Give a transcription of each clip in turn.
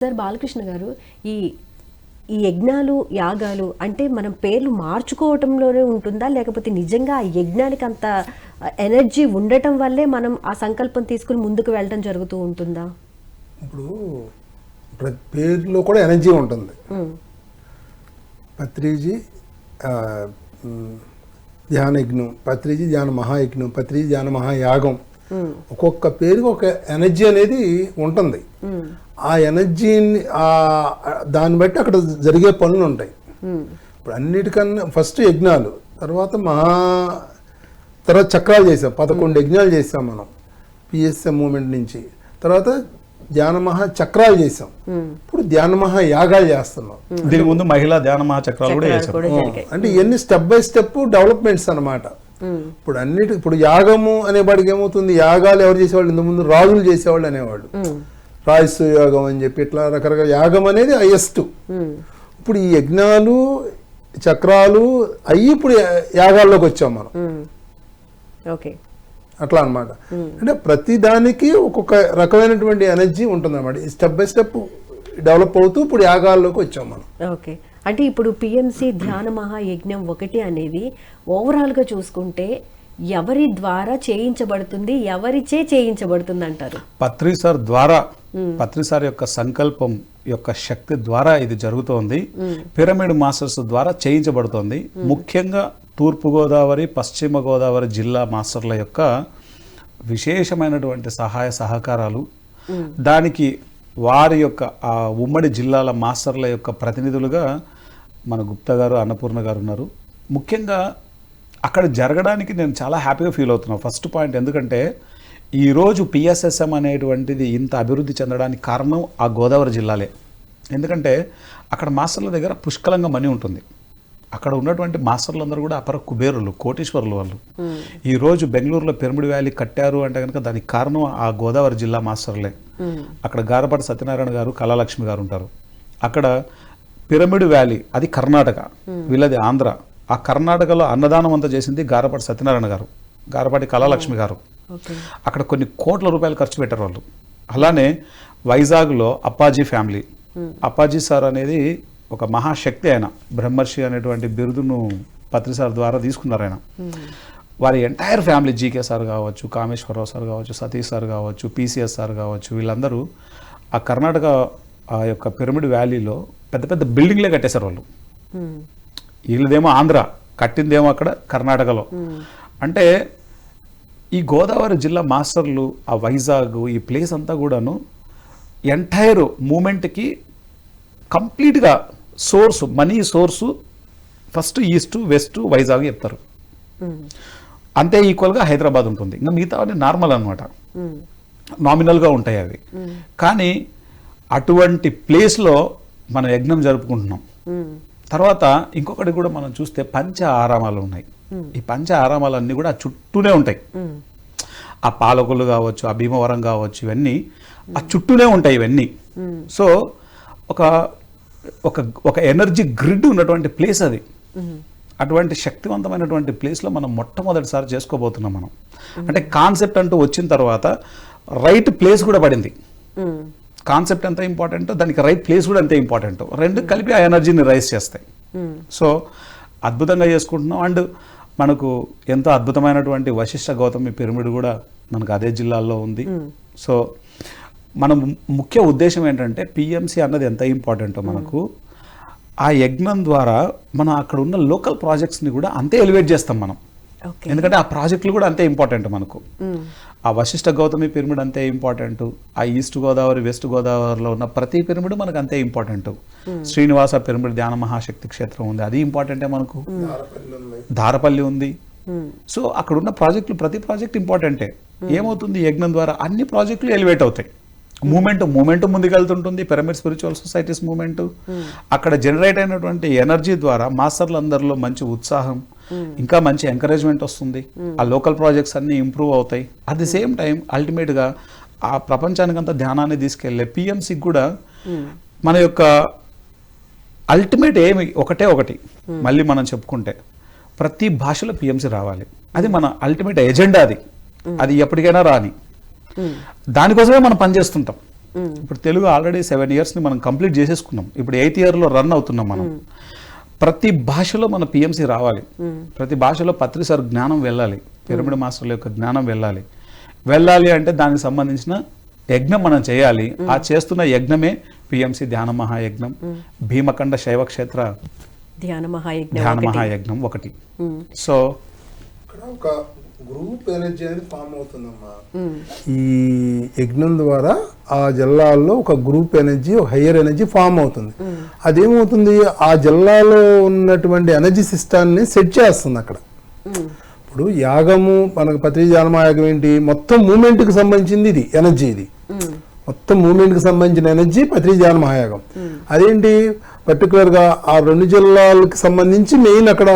Sir Balakrishna గారు ఈ ఈ యజ్ఞాలు యాగాలు అంటే మనం పేర్లు మార్చుకోవటంలోనే ఉంటుందా? లేకపోతే నిజంగా ఆ యజ్ఞానికి అంత ఎనర్జీ ఉండటం వల్లే మనం ఆ సంకల్పం తీసుకుని ముందుకు వెళ్ళటం జరుగుతూ ఉంటుందా? ఇప్పుడు ప్రతి పేరులో కూడా ఎనర్జీ ఉంటుంది. పత్రిజీ ఆ, మ్, ధ్యానయజ్ఞం పత్రిజీ ధ్యాన మహాయజ్ఞం పత్రిజీ ధ్యాన మహాయాగం ఒక్కొక్క పేరుకి ఒక ఎనర్జీ అనేది ఉంటుంది. ఆ ఎనర్జీని ఆ దాన్ని బట్టి అక్కడ జరిగే పనులు ఉంటాయి. ఇప్పుడు అన్నిటికన్నా ఫస్ట్ యజ్ఞాలు తర్వాత మహా తర్వాత చక్రాలు చేసాం. పదకొండు యజ్ఞాలు చేసాం మనం. పిఎస్ఎం మూమెంట్ నుంచి. తర్వాత ధ్యాన మహా చక్రాలు చేసాం. ఇప్పుడు ధ్యాన మహా యాగాలు చేస్తున్నాం. దీని ముందు మహిళా ధ్యాన మహాచక్రాలు కూడా చక్రాలు కూడా జరిగాయి. అంటే ఇవన్నీ స్టెప్ బై స్టెప్ డెవలప్మెంట్స్ అన్నమాట. ఉమ్, ఇప్పుడు అన్నిటి ఇప్పుడు యాగము అనేవాడికి ఏమవుతుంది? యాగాలు ఎవరు చేసేవాళ్ళు? ఇంత ముందు రాజులు చేసేవాళ్ళు అనేవాళ్ళు. రాయసు యాగం అని చెప్పి ఇట్లా రకరకాల యాగం అనేది హైయెస్ట్. ఇప్పుడు ఈ యజ్ఞాలు చక్రాలు అయ్యి ఇప్పుడు యాగాల్లోకి వచ్చాం మనం. ఓకే. అట్లా అన్నమాట. అంటే ప్రతి దానికి ఒక్కొక్క రకమైనటువంటి ఎనర్జీ ఉంటుంది అనమాట స్టెప్ బై స్టెప్ డెవలప్ అవుతూ ఇప్పుడు యాగాల్లోకి వచ్చాం మనం. ఓకే. అంటే ఇప్పుడు పిఎంసి ధ్యాన మహాయజ్ఞం ఒకటి అనేది ఓవరాల్గా చూసుకుంటే ఎవరి ద్వారా చేయించబడుతుంది ఎవరిచే చేయించబడుతుంది అంటారు పత్రి సార్ ద్వారా పత్రి సార్ యొక్క సంకల్పం యొక్క శక్తి ద్వారా ఇది జరుగుతోంది. పిరమిడ్ మాస్టర్స్ ద్వారా చేయించబడుతోంది. ముఖ్యంగా తూర్పు గోదావరి పశ్చిమ గోదావరి జిల్లా మాస్టర్ల యొక్క విశేషమైనటువంటి సహాయ సహకారాలు. దానికి వారి యొక్క ఆ ఉమ్మడి జిల్లాల మాస్టర్ల యొక్క ప్రతినిధులుగా మన గుప్తా గారు అన్నపూర్ణ గారు ఉన్నారు. ముఖ్యంగా అక్కడ జరగడానికి నేను చాలా హ్యాపీగా ఫీల్ అవుతున్నాను ఫస్ట్ పాయింట్ ఎందుకంటే ఈరోజు పిఎస్ఎస్ఎం అనేటువంటిది ఇంత అభివృద్ధి చెందడానికి కారణం ఆ గోదావరి జిల్లాలే. ఎందుకంటే అక్కడ మాస్టర్ల దగ్గర పుష్కలంగా మనీ ఉంటుంది. అక్కడ ఉన్నటువంటి మాస్టర్లందరూ కూడా అపర కుబేరులు కోటీశ్వరులు వాళ్ళు. ఈ రోజు బెంగళూరులో పిరమిడ్ వ్యాలీ కట్టారు అంటే కనుక దానికి కారణం ఆ గోదావరి జిల్లా మాస్టర్లే. అక్కడ గారపాటి సత్యనారాయణ గారు కళాలక్ష్మి గారు ఉంటారు. అక్కడ పిరమిడ్ వ్యాలీ అది కర్ణాటక వీళ్ళది ఆంధ్ర. ఆ కర్ణాటకలో అన్నదానం అంతా చేసింది గారపాటి సత్యనారాయణ గారు గారపాటి కళాలక్ష్మి గారు. అక్కడ కొన్ని కోట్ల రూపాయలు ఖర్చు పెట్టారు వాళ్ళు. అలానే వైజాగ్లో అప్పాజీ ఫ్యామిలీ. అప్పాజీ సార్ అనేది ఒక మహాశక్తి ఆయన. బ్రహ్మర్షి అనేటువంటి బిరుదును పత్రి సార్ ద్వారా తీసుకున్నారు ఆయన. వారి ఎంటైర్ ఫ్యామిలీ జీకే సార్ కావచ్చు కామేశ్వరరావు సార్ కావచ్చు సతీష్ సార్ కావచ్చు పీసీఎస్ సార్ కావచ్చు వీళ్ళందరూ ఆ కర్ణాటక ఆ యొక్క పిరమిడ్ వ్యాలీలో పెద్ద పెద్ద బిల్డింగ్లే కట్టేశారు వాళ్ళు. ఉమ్, వీళ్ళదేమో ఆంధ్ర కట్టిందేమో అక్కడ కర్ణాటకలో. అంటే ఈ గోదావరి జిల్లా మాస్టర్లు ఆ వైజాగ్ ఈ ప్లేస్ అంతా కూడాను ఎంటైర్ మూమెంట్కి కంప్లీట్గా source money source first east west Vizag చెప్తారు. ఉమ్, అంతే ఈక్వల్గా హైదరాబాద్ ఉంటుంది. ఇంకా మిగతా నార్మల్ అనమాట నామినల్గా ఉంటాయి అవి. కానీ అటువంటి ప్లేస్లో మనం యజ్ఞం జరుపుకుంటున్నాం. తర్వాత ఇంకొకటి కూడా మనం చూస్తే పంచ ఆరామాలు ఉన్నాయి. ఈ పంచ ఆరామాలన్నీ కూడా ఆ చుట్టూనే ఉంటాయి. ఆ పాలకులు కావచ్చు ఆ భీమవరం కావచ్చు ఇవన్నీ ఆ చుట్టూనే ఉంటాయి ఇవన్నీ. సో ఒక ఒక ఒక ఎనర్జీ గ్రిడ్ ఉన్నటువంటి ప్లేస్ అది. అటువంటి శక్తివంతమైనటువంటి ప్లేస్లో మనం మొట్టమొదటిసారి చేసుకోబోతున్నాం మనం. అంటే కాన్సెప్ట్ అంటూ వచ్చిన తర్వాత రైట్ ప్లేస్ కూడా పడింది. కాన్సెప్ట్ ఎంత ఇంపార్టెంట్ దానికి రైట్ ప్లేస్ కూడా అంతే ఇంపార్టెంట్ రెండు కలిపి ఆ ఎనర్జీని రైస్ చేస్తాయి. సో అద్భుతంగా చేసుకుంటున్నాం. అండ్ మనకు ఎంతో అద్భుతమైనటువంటి వశిష్ఠ గౌతమి పిరమిడ్ కూడా మనకు అదే జిల్లాల్లో ఉంది. సో మనం ముఖ్య ఉద్దేశం ఏంటంటే పిఎంసి అన్నది ఎంత ఇంపార్టెంటో మనకు? ఆ యజ్ఞం ద్వారా మనం అక్కడ ఉన్న లోకల్ ప్రాజెక్ట్స్ని కూడా అంతే ఎలివేట్ చేస్తాం మనం. ఎందుకంటే ఆ ప్రాజెక్టులు కూడా అంతే ఇంపార్టెంట్ మనకు. ఆ వశిష్ఠ గౌతమి పిరమిడ్ అంతే ఇంపార్టెంట్. ఆ ఈస్ట్ గోదావరి వెస్ట్ గోదావరిలో ఉన్న ప్రతి పిరమిడ్ మనకు అంతే ఇంపార్టెంట్. శ్రీనివాస పిరమిడ్ ధ్యాన మహాశక్తి క్షేత్రం ఉంది. అది ఇంపార్టెంటే మనకు. ధారపల్లి ఉంది. సో అక్కడ ఉన్న ప్రాజెక్టులు ప్రతి ప్రాజెక్ట్ ఇంపార్టెంటే. ఏమవుతుంది? యజ్ఞం ద్వారా అన్ని ప్రాజెక్టులు ఎలివేట్ అవుతాయి. మూమెంట్ మూమెంట్ ముందుకెళ్తుంటుంది పిరమిడ్ స్పిరిచువల్ సొసైటీస్ మూమెంట్. అక్కడ జనరేట్ అయినటువంటి ఎనర్జీ ద్వారా మాస్టర్లు అందరిలో మంచి ఉత్సాహం ఇంకా మంచి ఎంకరేజ్మెంట్ వస్తుంది. ఆ లోకల్ ప్రాజెక్ట్స్ అన్ని ఇంప్రూవ్ అవుతాయి. అట్ ది సేమ్ టైం అల్టిమేట్గా ఆ ప్రపంచానికంతా ధ్యానాన్ని తీసుకెళ్ళే పిఎంసికి కూడా మన యొక్క అల్టిమేట్ ఏమి? ఒకటే ఒకటి. మళ్ళీ మనం చెప్పుకుంటే ప్రతి భాషలో పిఎంసి రావాలి. అది మన అల్టిమేట్ ఎజెండా అది. అది ఎప్పటికైనా రాని. దానికోసమే మనం పనిచేస్తుంటాం. ఇప్పుడు తెలుగు ఆల్రెడీ సెవెన్ ఇయర్స్ని మనం కంప్లీట్ చేసేసుకున్నాం. ఇప్పుడు ఎయిత్ ఇయర్లో రన్ అవుతున్నాం మనం. ప్రతి భాషలో మన పిఎంసి రావాలి. ప్రతి భాషలో పత్రి సార్ జ్ఞానం వెళ్ళాలి. పిరమిడ్ మాస్టర్ల యొక్క జ్ఞానం వెళ్ళాలి. వెళ్ళాలి అంటే దానికి సంబంధించిన యజ్ఞం మనం చేయాలి. ఆ చేస్తున్న యజ్ఞమే పిఎంసి ధ్యాన మహాయజ్ఞం. భీమకండ శైవ క్షేత్ర ధ్యాన మహాయజ్ఞం ధ్యాన ఒకటి. మహాయజ్ఞం ఒకటి. సో ఒక గ్రూప్ ఎనర్జీ అనేది ఫామ్ అవుతుందమ్మా. ఈ యజ్ఞం ద్వారా ఆ జిల్లాల్లో ఒక గ్రూప్ ఎనర్జీ ఒక హయ్యర్ ఎనర్జీ ఫామ్ అవుతుంది. అదేమవుతుంది? ఆ జిల్లాలో ఉన్నటువంటి ఎనర్జీ సిస్టాన్ని సెట్ చేస్తుంది అక్కడ. ఇప్పుడు యాగము మనకు పత్రిజానమ యాగం ఏంటి? మొత్తం మూమెంట్కి సంబంధించింది ఇది ఎనర్జీ ఇది. మొత్తం మూమెంట్కి సంబంధించిన ఎనర్జీ పత్రిజాన మహాయాగం. అదేంటి? పర్టికులర్గా ఆ రెండు జిల్లాలకు సంబంధించి మెయిన్ అక్కడ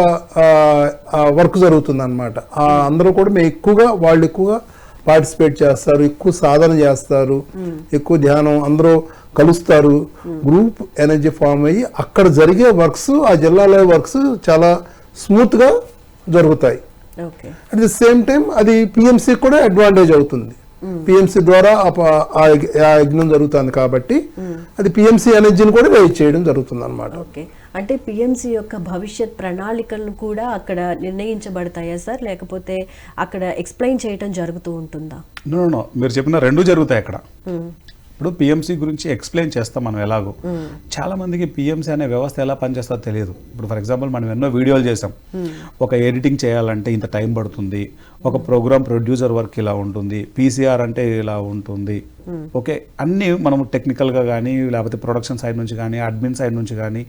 వర్క్ జరుగుతుంది అనమాట అందరూ కూడా మేము ఎక్కువగా వాళ్ళు ఎక్కువగా పార్టిసిపేట్ చేస్తారు ఎక్కువ సాధన చేస్తారు ఎక్కువ ధ్యానం అందరూ కలుస్తారు. గ్రూప్ ఎనర్జీ ఫామ్ అయ్యి అక్కడ జరిగే వర్క్స్ ఆ జిల్లాలో వర్క్స్ చాలా స్మూత్గా జరుగుతాయి. అట్ ది సేమ్ టైం అది పిఎంసి కూడా అడ్వాంటేజ్ అవుతుంది. పిఎంసి ద్వారా ఆ యజ్ఞ- జరుగుతుంది కాబట్టి అది పిఎంసి ఎనర్జీని కూడా రైజ్ చేయడం జరుగుతుంది అనమాట ఓకే. అంటే పిఎంసి యొక్క భవిష్యత్ ప్రణాళికలను కూడా అక్కడ నిర్ణయించబడతాయా సార్? లేకపోతే అక్కడ ఎక్స్ప్లెయిన్ చేయటం జరుగుతూ ఉంటుందా? నో నో మీరు చెప్పిన రెండు జరుగుతాయి అక్కడ. ఇప్పుడు పిఎంసి గురించి ఎక్స్ప్లెయిన్ చేస్తాం మనం ఎలాగో. చాలా మందికి పిఎంసి అనే వ్యవస్థ ఎలా పనిచేస్తుందో తెలియదు. ఇప్పుడు ఫర్ ఎగ్జాంపుల్ మనం ఎన్నో వీడియోలు చేసాం. ఒక ఎడిటింగ్ చేయాలంటే ఇంత టైం పడుతుంది. ఒక ప్రోగ్రామ్ ప్రొడ్యూసర్ వర్క్ ఇలా ఉంటుంది. పీసీఆర్ అంటే ఇలా ఉంటుంది. ఓకే అన్నీ మనం టెక్నికల్గా కానీ లేకపోతే ప్రొడక్షన్ సైడ్ నుంచి కానీ అడ్మిన్ సైడ్ నుంచి కానీ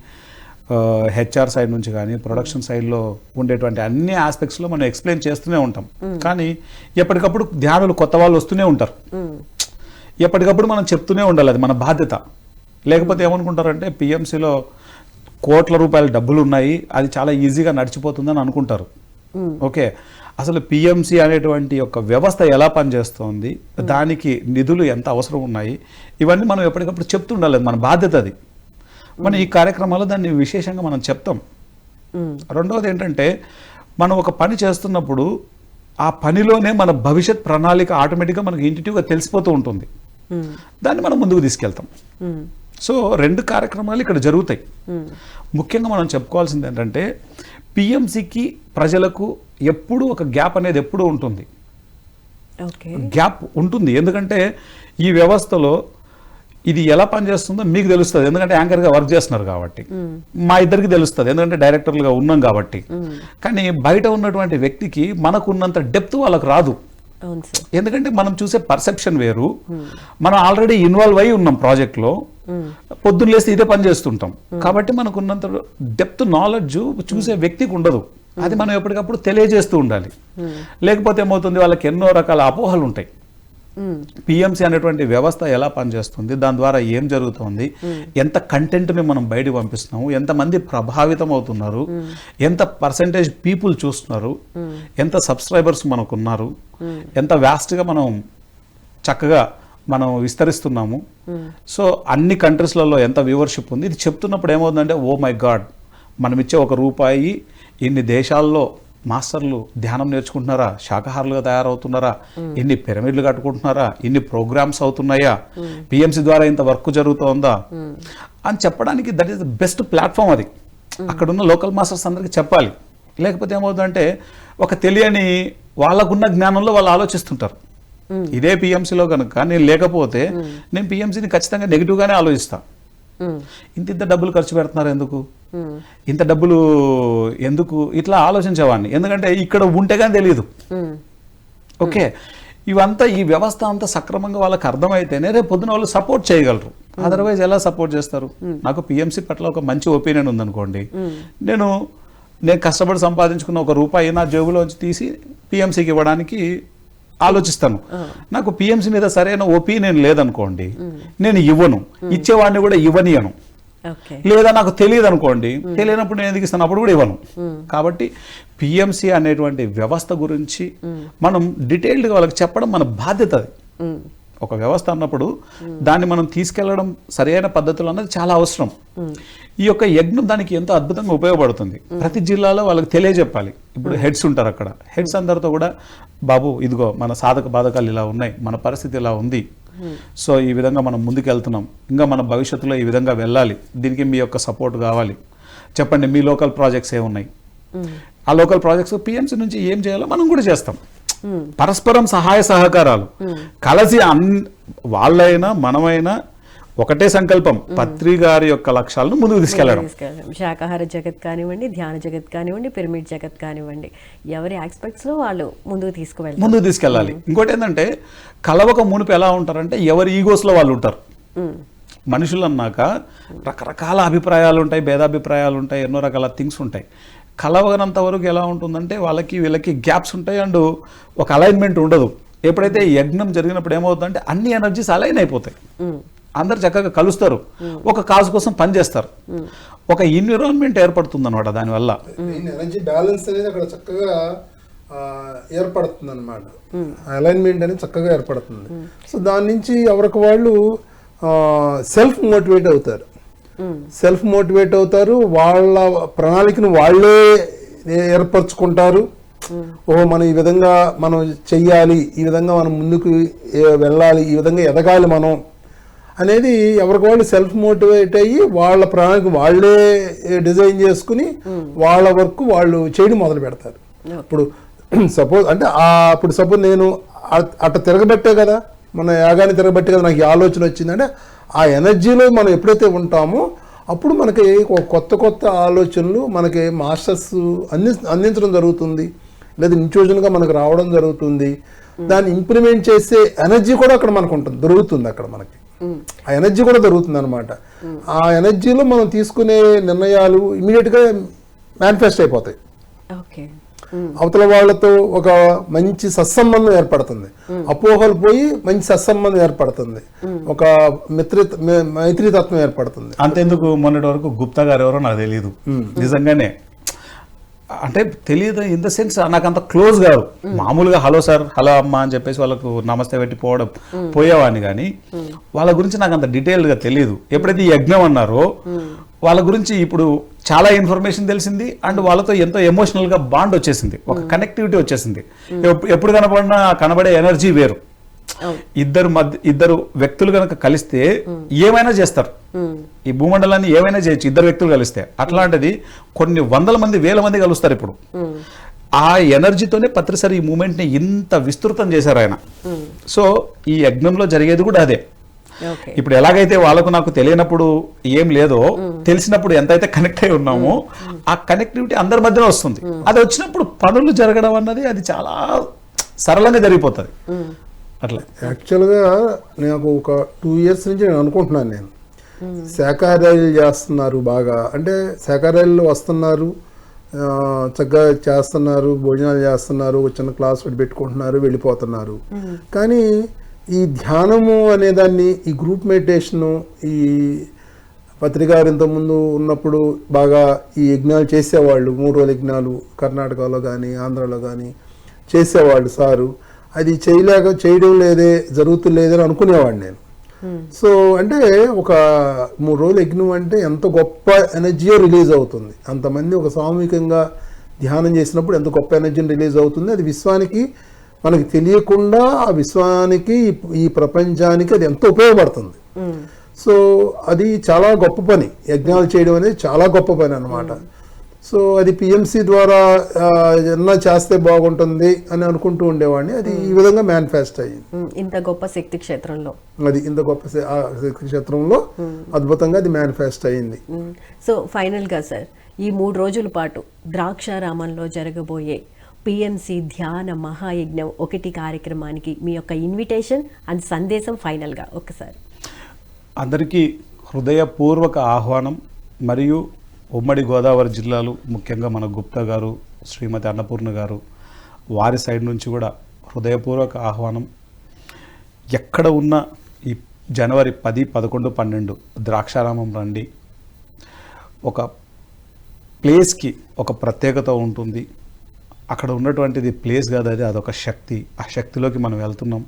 హెచ్ఆర్ సైడ్ నుంచి కానీ ప్రొడక్షన్ సైడ్లో ఉండేటువంటి అన్ని ఆస్పెక్ట్స్లో మనం ఎక్స్ప్లెయిన్ చేస్తూనే ఉంటాం. కానీ ఎప్పటికప్పుడు ధ్యానులు కొత్త వాళ్ళు వస్తూనే ఉంటారు. ఎప్పటికప్పుడు మనం చెప్తూనే ఉండాలి అది మన బాధ్యత. లేకపోతే ఏమనుకుంటారంటే పిఎంసిలో కోట్ల రూపాయల డబ్బులు ఉన్నాయి అది చాలా ఈజీగా నడిచిపోతుందని అనుకుంటారు. ఓకే. అసలు పిఎంసి అనేటువంటి ఒక వ్యవస్థ ఎలా పనిచేస్తోంది దానికి నిధులు ఎంత అవసరం ఉన్నాయి ఇవన్నీ మనం ఎప్పటికప్పుడు చెప్తుండాలి మన బాధ్యత అది. మనం ఈ కార్యక్రమాల్లో దాన్ని విశేషంగా మనం చెప్తాం. రెండవది ఏంటంటే మనం ఒక పని చేస్తున్నప్పుడు ఆ పనిలోనే మన భవిష్యత్ ప్రణాళిక ఆటోమేటిక్గా మనకి ఇంటిటివ్గా తెలిసిపోతూ ఉంటుంది. దాన్ని మనం ముందుకు తీసుకెళ్తాం. సో రెండు కార్యక్రమాలు ఇక్కడ జరుగుతాయి. ముఖ్యంగా మనం చెప్పుకోవాల్సింది ఏంటంటే పిఎంసికి ప్రజలకు ఎప్పుడూ ఒక గ్యాప్ అనేది ఎప్పుడూ ఉంటుంది. గ్యాప్ ఉంటుంది. ఎందుకంటే ఈ వ్యవస్థలో ఇది ఎలా పనిచేస్తుందో మీకు తెలుస్తుంది. ఎందుకంటే యాంకర్గా వర్క్ చేస్తున్నారు కాబట్టి. మా ఇద్దరికి తెలుస్తుంది. ఎందుకంటే డైరెక్టర్లుగా ఉన్నాం కాబట్టి. కానీ బయట ఉన్నటువంటి వ్యక్తికి మనకున్నంత డెప్త్ వాళ్ళకి రాదు. ఎందుకంటే మనం చూసే పర్సెప్షన్ వేరు. మనం ఆల్రెడీ ఇన్వాల్వ్ అయి ఉన్నాం ప్రాజెక్ట్లో. పొద్దున్న లేస్తే ఇదే పని చేస్తుంటాం. కాబట్టి మనకున్నంత డెప్త్ నాలెడ్జ్ చూసే వ్యక్తికి ఉండదు. అది మనం ఎప్పటికప్పుడు తెలియజేస్తూ ఉండాలి. లేకపోతే ఏమవుతుంది? వాళ్ళకి ఎన్నో రకాల అపోహలు ఉంటాయి పిఎంసి అనేటువంటి వ్యవస్థ ఎలా పనిచేస్తుంది? దాని ద్వారా ఏం జరుగుతుంది? ఎంత కంటెంట్ని మనం బయట పంపిస్తున్నాము? ఎంతమంది ప్రభావితం అవుతున్నారు? ఎంత పర్సంటేజ్ పీపుల్ చూస్తున్నారు? ఎంత సబ్స్క్రైబర్స్ మనకు ఉన్నారు ఎంత వ్యాస్ట్గా మనం చక్కగా మనం విస్తరిస్తున్నాము? సో అన్ని కంట్రీస్లలో ఎంత వ్యూవర్షిప్ ఉంది? ఇది చెప్తున్నప్పుడు ఏమవుతుందంటే ఓ మై గాడ్ మనం ఇచ్చే ఒక రూపాయి ఇన్ని దేశాల్లో మాస్టర్లు ధ్యానం నేర్చుకుంటున్నారా? శాకాహారులుగా తయారవుతున్నారా? ఎన్ని పిరమిడ్లు కట్టుకుంటున్నారా? ఎన్ని ప్రోగ్రామ్స్ అవుతున్నాయా? పిఎంసి ద్వారా ఇంత వర్క్ జరుగుతోందా? అని చెప్పడానికి that is the best platform అది. అక్కడ ఉన్న లోకల్ మాస్టర్స్ అందరికీ చెప్పాలి. లేకపోతే ఏమవుతుందంటే ఒక తెలియని వాళ్ళకున్న జ్ఞానంలో వాళ్ళు ఆలోచిస్తుంటారు. ఇదే పిఎంసీలో కనుక నేను లేకపోతే నేను పిఎంసీని ఖచ్చితంగా నెగిటివ్గానే ఆలోచిస్తాను ఇంత ఇంత డబ్బులు ఖర్చు పెడుతున్నారు ఎందుకు? ఇంత డబ్బులు ఎందుకు ఇట్లా ఆలోచించేవాడిని. ఎందుకంటే ఇక్కడ ఉంటే కానీ తెలియదు ఓకే. ఇవంతా ఈ వ్యవస్థ అంతా సక్రమంగా వాళ్ళకి అర్థమైతేనే రేపు పొద్దున వాళ్ళు సపోర్ట్ చేయగలరు. అదర్వైజ్ ఎలా సపోర్ట్ చేస్తారు? నాకు పిఎంసి పట్ల ఒక మంచి ఒపీనియన్ ఉందనుకోండి. నేను నేను కష్టపడి సంపాదించుకున్న ఒక రూపాయి నా జేబులోంచి తీసి పిఎంసికి ఇవ్వడానికి ఆలోచిస్తాను. నాకు పిఎంసి మీద సరైన ఒపీనియన్ లేదనుకోండి నేను ఇవ్వను. ఇచ్చేవాడిని కూడా ఇవ్వనియను. లేదా నాకు తెలియదు అనుకోండి తెలియనప్పుడు నేను ఎందుకు ఇస్తాను? అప్పుడు కూడా ఇవ్వను. కాబట్టి పిఎంసి అనేటువంటి వ్యవస్థ గురించి మనం డీటెయిల్డ్గా వాళ్ళకి చెప్పడం మన బాధ్యత అది. ఒక వ్యవస్థ అన్నప్పుడు దాన్ని మనం తీసుకెళ్ళడం సరైన పద్ధతులు అన్నది చాలా అవసరం. ఈ యొక్క యజ్ఞం దానికి ఎంతో అద్భుతంగా ఉపయోగపడుతుంది. ప్రతి జిల్లాలో వాళ్ళకి తెలియజెప్పాలి. ఇప్పుడు హెడ్స్ ఉంటారు అక్కడ. హెడ్స్ అందరితో కూడా బాబు ఇదిగో మన సాధక బాధకాలు ఇలా ఉన్నాయి మన పరిస్థితి ఇలా ఉంది సో ఈ విధంగా మనం ముందుకు వెళ్తున్నాం ఇంకా మన భవిష్యత్తులో ఈ విధంగా వెళ్ళాలి. దీనికి మీ యొక్క సపోర్ట్ కావాలి. చెప్పండి మీ లోకల్ ప్రాజెక్ట్స్ ఏమున్నాయి? ఆ లోకల్ ప్రాజెక్ట్స్ పిఎంసీ నుంచి ఏం చేయాలో మనం కూడా చేస్తాం. పరస్పరం సహాయ సహకారాలు. కలిసి అన్ వాళ్ళైనా మనమైనా ఒకటే సంకల్పం పత్రి గారి యొక్క లక్ష్యాలను ముందుకు తీసుకెళ్ళడం శాకాహార జగత్ కానివ్వండి ధ్యాన జగత్ కానివ్వండి పిరమిడ్ జగత్ కానివ్వండి ఎవరి ఆస్పెక్ట్స్లో వాళ్ళు ముందుకు తీసుకువెళ్తారు. ముందుకు తీసుకెళ్ళాలి. ఇంకోటి ఏంటంటే కలవక మునుపు ఎలా ఉంటారంటే ఎవరి ఈగోస్లో వాళ్ళు ఉంటారు. మనుషులు అన్నాక రకరకాల అభిప్రాయాలు ఉంటాయి భేదాభిప్రాయాలు ఉంటాయి ఎన్నో రకాల థింగ్స్ ఉంటాయి. కలవగనంత వరకు ఎలా ఉంటుందంటే వాళ్ళకి వీళ్ళకి గ్యాప్స్ ఉంటాయి అండ్ ఒక అలైన్మెంట్ ఉండదు. ఎప్పుడైతే యజ్ఞం జరిగినప్పుడు ఏమవుతుందంటే అన్ని ఎనర్జీస్ అలైన్ అయిపోతాయి. అందరు చక్కగా కలుస్తారు. ఒక కాజు కోసం పనిచేస్తారు ఒక ఎన్విరాన్మెంట్ ఏర్పడుతుంది అనమాట దానివల్ల ఎనర్జీ బ్యాలెన్స్ అనేది అక్కడ చక్కగా ఏర్పడుతుంది అనమాట అలైన్మెంట్ అనేది చక్కగా ఏర్పడుతుంది. సో దాని నుంచి ఎవరికి వాళ్ళు సెల్ఫ్ మోటివేట్ అవుతారు. సెల్ఫ్ మోటివేట్ అవుతారు. వాళ్ళ ప్రణాళికను వాళ్ళే ఏర్పరచుకుంటారు. ఓహో మనం ఈ విధంగా మనం చెయ్యాలి ఈ విధంగా మనం ముందుకు వెళ్ళాలి ఈ విధంగా ఎదగాలి మనం. అనేది ఎవరికి వాళ్ళు సెల్ఫ్ మోటివేట్ అయ్యి వాళ్ళ ప్రణాళిక వాళ్ళే డిజైన్ చేసుకుని వాళ్ళ వర్క్ వాళ్ళు చేయడం మొదలు పెడతారు. ఇప్పుడు సపోజ్ అంటే అప్పుడు సపోజ్ నేను అట్ట తిరగబట్టే కదా మన యాగాన్ని తిరగబట్టే కదా నాకు ఈ ఆలోచన వచ్చిందంటే ఆ ఎనర్జీలో మనం ఎప్పుడైతే ఉంటామో అప్పుడు మనకి ఒక కొత్త కొత్త ఆలోచనలు మనకి మాస్టర్స్ అంది అందించడం జరుగుతుంది. లేదా ఇంట్యూజన్గా మనకు రావడం జరుగుతుంది. దాన్ని ఇంప్లిమెంట్ చేసే ఎనర్జీ కూడా అక్కడ మనకు ఉంటుంది దొరుకుతుంది అక్కడ మనకి. ఆ ఎనర్జీ కూడా దొరుకుతుంది అనమాట ఆ ఎనర్జీలో మనం తీసుకునే నిర్ణయాలు ఇమీడియట్గా మేనిఫెస్ట్ అయిపోతాయి. ఓకే. అవతల వాళ్ళతో ఒక మంచి సత్సంబంధం ఏర్పడుతుంది. అపోహలు పోయి మంచి సత్సంబంధం ఏర్పడుతుంది. ఒక మిత్రి మైత్రితత్వం ఏర్పడుతుంది. అంతెందుకు మొన్నటి వరకు గుప్తా గారు ఎవరో నాకు తెలియదు నిజంగానే అంటే తెలియదు ఇన్ ద సెన్స్ నాకు అంత క్లోజ్ కాదు. మామూలుగా హలో సార్ హలో అమ్మ అని చెప్పేసి వాళ్ళకు నమస్తే పెట్టి పోవడం పోయేవాడిని కానీ వాళ్ళ గురించి నాకు అంత డీటెయిల్డ్గా తెలియదు ఎప్పుడైతే ఈ యజ్ఞం అన్నారో వాళ్ళ గురించి ఇప్పుడు చాలా ఇన్ఫర్మేషన్ తెలిసింది అండ్ వాళ్ళతో ఎంతో ఎమోషనల్గా బాండ్ వచ్చేసింది. ఒక కనెక్టివిటీ వచ్చేసింది. ఎప్పు- ఎప్పుడు కనబడినా కనబడే ఎనర్జీ వేరు. ఇద్దరు మధ్య ఇద్దరు వ్యక్తులు కనుక కలిస్తే ఏమైనా చేస్తారు. ఈ భూమండలాన్ని ఏమైనా చేయొచ్చు ఇద్దరు వ్యక్తులు కలిస్తే. అట్లాంటిది కొన్ని వందల మంది వేల మంది కలుస్తారు ఇప్పుడు. ఆ ఎనర్జీతోనే పత్రిసరి ఈ మూమెంట్ని ఇంత విస్తృతం చేశారు ఆయన. సో ఈ యజ్ఞంలో జరిగేది కూడా అదే. ఇప్పుడు ఎలాగైతే వాళ్ళకు నాకు తెలియనప్పుడు ఏం లేదో తెలిసినప్పుడు ఎంతైతే కనెక్ట్ అయి ఉన్నామో ఆ కనెక్టివిటీ అందరి మధ్యలో వస్తుంది. అది వచ్చినప్పుడు పనులు జరగడం అన్నది అది చాలా సరళంగా జరిగిపోతుంది. అట్లా. యాక్చువల్గా నాకు ఒక టూ ఇయర్స్ నుంచి నేను అనుకుంటున్నాను నేను. శాకాహారాలు చేస్తున్నారు బాగా. అంటే శాకాహారాలు వస్తున్నారు చక్కగా చేస్తున్నారు భోజనాలు చేస్తున్నారు ఒక చిన్న క్లాస్ పెట్టుకుంటున్నారు వెళ్ళిపోతున్నారు. కానీ ఈ ధ్యానము అనే దాన్ని ఈ గ్రూప్ మెడిటేషను ఈ పత్రికారు ఇంతకుముందు ఉన్నప్పుడు బాగా ఈ యజ్ఞాలు చేసేవాళ్ళు మూడు రోజుల యజ్ఞాలు కర్ణాటకలో కానీ ఆంధ్రాలో కానీ చేసేవాళ్ళు సారు. అది చేయలేక చేయడం లేదే జరుగుతులేదని అనుకునేవాడిని నేను. సో అంటే ఒక మూడు రోజులు యజ్ఞం అంటే ఎంత గొప్ప ఎనర్జీ రిలీజ్ అవుతుంది. అంతమంది ఒక సామూహికంగా ధ్యానం చేసినప్పుడు ఎంత గొప్ప ఎనర్జీ రిలీజ్ అవుతుంది. అది విశ్వానికి మనకి తెలియకుండా ఆ విశ్వానికి ఈ- ఈ ప్రపంచానికి అది ఎంతో ఉపయోగపడుతుంది. సో అది చాలా గొప్ప పని. యజ్ఞాలు చేయడం అనేది చాలా గొప్ప పని అన్నమాట. సో అది పిఎంసి ద్వారా ఏమన్నా చేస్తే బాగుంటుంది అని అనుకుంటూ ఉండేవాడిని. అది ఈ విధంగా మేనిఫెస్ట్ అయ్యింది. ఉమ్, ఇంత గొప్ప శక్తి క్షేత్రంలో. అది ఇంత గొప్ప శ- ఆ క్షేత్రంలో అద్భుతంగా అది మేనిఫెస్ట్ అయ్యింది. సో ఫైనల్గా సార్ ఈ మూడు రోజుల పాటు ద్రాక్షారామంలో జరగబోయే పిఎంసి ధ్యాన మహాయజ్ఞం ఒకటి కార్యక్రమానికి మీ యొక్క ఇన్విటేషన్ అండ్ సందేశం ఫైనల్గా ఒకసారి అందరికీ హృదయపూర్వక ఆహ్వానం మరియు ఉమ్మడి గోదావరి జిల్లాలు ముఖ్యంగా మన గుప్తా గారు శ్రీమతి అన్నపూర్ణ గారు వారి సైడ్ నుంచి కూడా హృదయపూర్వక ఆహ్వానం. ఎక్కడ ఉన్న ఈ జనవరి పది పదకొండు పన్నెండు ద్రాక్షారామం రండి. ఒక ప్లేస్కి ఒక ప్రత్యేకత ఉంటుంది. అక్కడ ఉన్నటువంటిది ప్లేస్ కాదు అది అదొక శక్తి. ఆ శక్తిలోకి మనం వెళ్తున్నాం.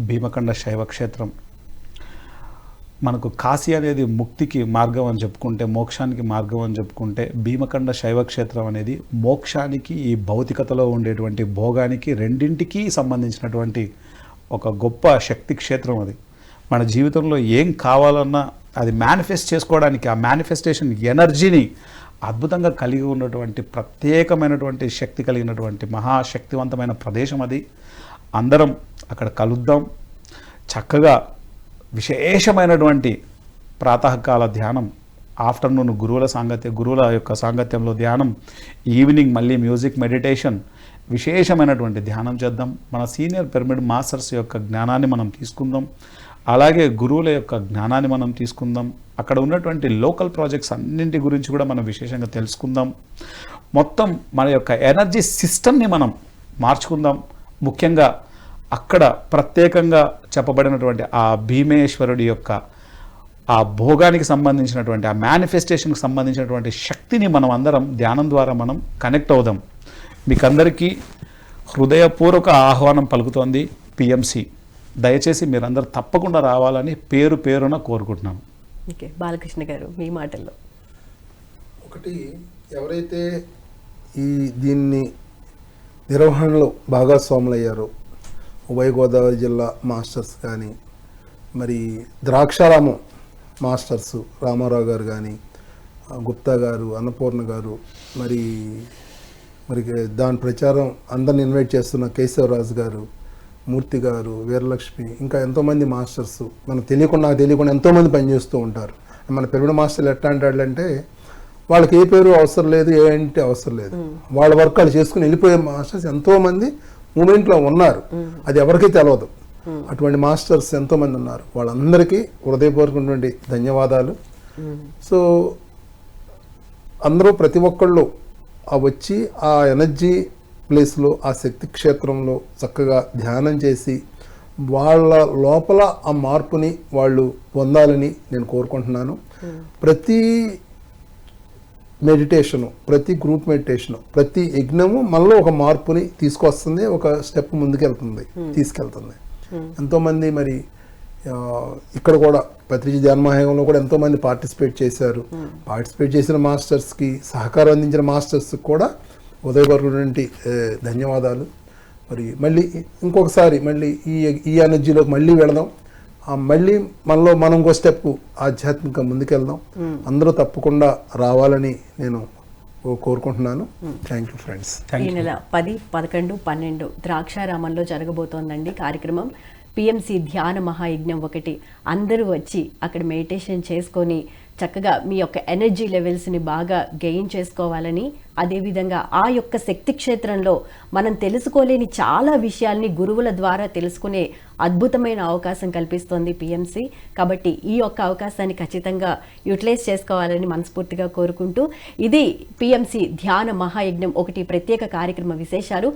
భీమకండ శైవ క్షేత్రం. మనకు కాశీ అనేది ముక్తికి మార్గం అని చెప్పుకుంటే మోక్షానికి మార్గం అని చెప్పుకుంటే భీమకండ శైవ క్షేత్రం అనేది మోక్షానికి ఈ భౌతికతలో ఉండేటువంటి భోగానికి రెండింటికి సంబంధించినటువంటి ఒక గొప్ప శక్తి క్షేత్రం అది. మన జీవితంలో ఏం కావాలన్నా అది మేనిఫెస్ట్ చేసుకోవడానికి ఆ మేనిఫెస్టేషన్ ఎనర్జీని అద్భుతంగా కలిగి ఉన్నటువంటి ప్రత్యేకమైనటువంటి శక్తి కలిగినటువంటి మహాశక్తివంతమైన ప్రదేశం అది. అందరం అక్కడ కలుద్దాం. చక్కగా విశేషమైనటువంటి ప్రాతకాల ధ్యానం ఆఫ్టర్నూన్ గురువుల సాంగత్య గురువుల యొక్క సాంగత్యంలో ధ్యానం ఈవినింగ్ మళ్ళీ మ్యూజిక్ మెడిటేషన్ విశేషమైనటువంటి ధ్యానం చేద్దాం. మన సీనియర్ పిరమిడ్ మాస్టర్స్ యొక్క జ్ఞానాన్ని మనం తీసుకుందాం. అలాగే గురువుల యొక్క జ్ఞానాన్ని మనం తీసుకుందాం. అక్కడ ఉన్నటువంటి లోకల్ ప్రాజెక్ట్స్ అన్నింటి గురించి కూడా మనం విశేషంగా తెలుసుకుందాం. మొత్తం మన యొక్క ఎనర్జీ సిస్టమ్ని మనం మార్చుకుందాం. ముఖ్యంగా అక్కడ ప్రత్యేకంగా చెప్పబడినటువంటి ఆ భీమేశ్వరుడి యొక్క ఆ భోగానికి సంబంధించినటువంటి ఆ మేనిఫెస్టేషన్కి సంబంధించినటువంటి శక్తిని మనం అందరం ధ్యానం ద్వారా మనం కనెక్ట్ అవుదాం. మీకందరికీ హృదయపూర్వక ఆహ్వానం పలుకుతోంది పిఎంసి. దయచేసి మీరందరూ తప్పకుండా రావాలని పేరు పేరున కోరుకుంటున్నాను. ఓకే బాలకృష్ణ గారు మీ మాటల్లో. ఒకటి ఎవరైతే ఈ దీన్ని నిర్వహణలో భాగస్వాములయ్యారో ఉభయ గోదావరి జిల్లా మాస్టర్స్ కానీ మరి ద్రాక్షారామం మాస్టర్స్ రామారావు గారు కానీ గుప్తా గారు అన్నపూర్ణ గారు మరి మరి దాని ప్రచారం అందరిని ఇన్వైట్ చేస్తున్న కేశవరాజు గారు మూర్తి గారు వీరలక్ష్మి ఇంకా ఎంతోమంది మాస్టర్స్ మనకు తెలియకుండా నాకు తెలియకుండా ఎంతోమంది పనిచేస్తూ ఉంటారు. మన పిరమిడ్ మాస్టర్లు ఎట్లా అంటాడంటే వాళ్ళకి ఏ పేరు అవసరం లేదు ఏ అంటే అవసరం లేదు. వాళ్ళ వర్క్ వాళ్ళు చేసుకుని వెళ్ళిపోయే మాస్టర్స్ ఎంతోమంది మూమెంట్లో ఉన్నారు. అది ఎవరికీ తెలియదు అటువంటి మాస్టర్స్ ఎంతోమంది ఉన్నారు. వాళ్ళందరికీ హృదయపూర్వకమైనటువంటి ధన్యవాదాలు. సో అందరూ ప్రతి ఒక్కళ్ళు ఆ వచ్చి ఆ ఎనర్జీ ప్లేస్లో ఆ శక్తి క్షేత్రంలో చక్కగా ధ్యానం చేసి వాళ్ళ లోపల ఆ మార్పుని వాళ్ళు పొందాలని నేను కోరుకుంటున్నాను. ప్రతి మెడిటేషను ప్రతి గ్రూప్ మెడిటేషను ప్రతి యజ్ఞము మనలో ఒక మార్పుని తీసుకొస్తుంది ఒక స్టెప్ ముందుకెళ్తుంది తీసుకెళ్తుంది. ఎంతోమంది మరి ఇక్కడ కూడా పత్రిజీ ధ్యానమహాయంలో కూడా ఎంతోమంది పార్టిసిపేట్ చేశారు. పార్టిసిపేట్ చేసిన మాస్టర్స్కి సహకారం అందించిన మాస్టర్స్కి కూడా ఉదయపరమైనటువంటి ధన్యవాదాలు. మరి మళ్ళీ ఇంకొకసారి మళ్ళీ ఈ ఈ ఎనర్జీలోకి మళ్ళీ వెళదాం. మళ్ళీ మనలో మనం ఇంకో స్టెప్ ఆధ్యాత్మిక ముందుకెళ్దాం. అందరూ తప్పకుండా రావాలని నేను కోరుకుంటున్నాను. థ్యాంక్ యూ ఫ్రెండ్స్ ఈ నెల పది పదకొండు పన్నెండు ద్రాక్షారామంలో జరగబోతోందండి కార్యక్రమం. పిఎంసి ధ్యాన మహాయజ్ఞం ఒకటి. అందరూ వచ్చి అక్కడ మెడిటేషన్ చేసుకొని చక్కగా మీ యొక్క ఎనర్జీ లెవెల్స్ని బాగా గెయిన్ చేసుకోవాలని అదేవిధంగా ఆ యొక్క శక్తి క్షేత్రంలో మనం తెలుసుకోలేని చాలా విషయాల్ని గురువుల ద్వారా తెలుసుకునే అద్భుతమైన అవకాశం కల్పిస్తోంది పిఎంసి కాబట్టి ఈ యొక్క అవకాశాన్ని ఖచ్చితంగా యూటిలైజ్ చేసుకోవాలని మనస్ఫూర్తిగా కోరుకుంటూ ఇది పిఎంసి ధ్యాన మహాయజ్ఞం ఒకటి ప్రత్యేక కార్యక్రమ విశేషాలు.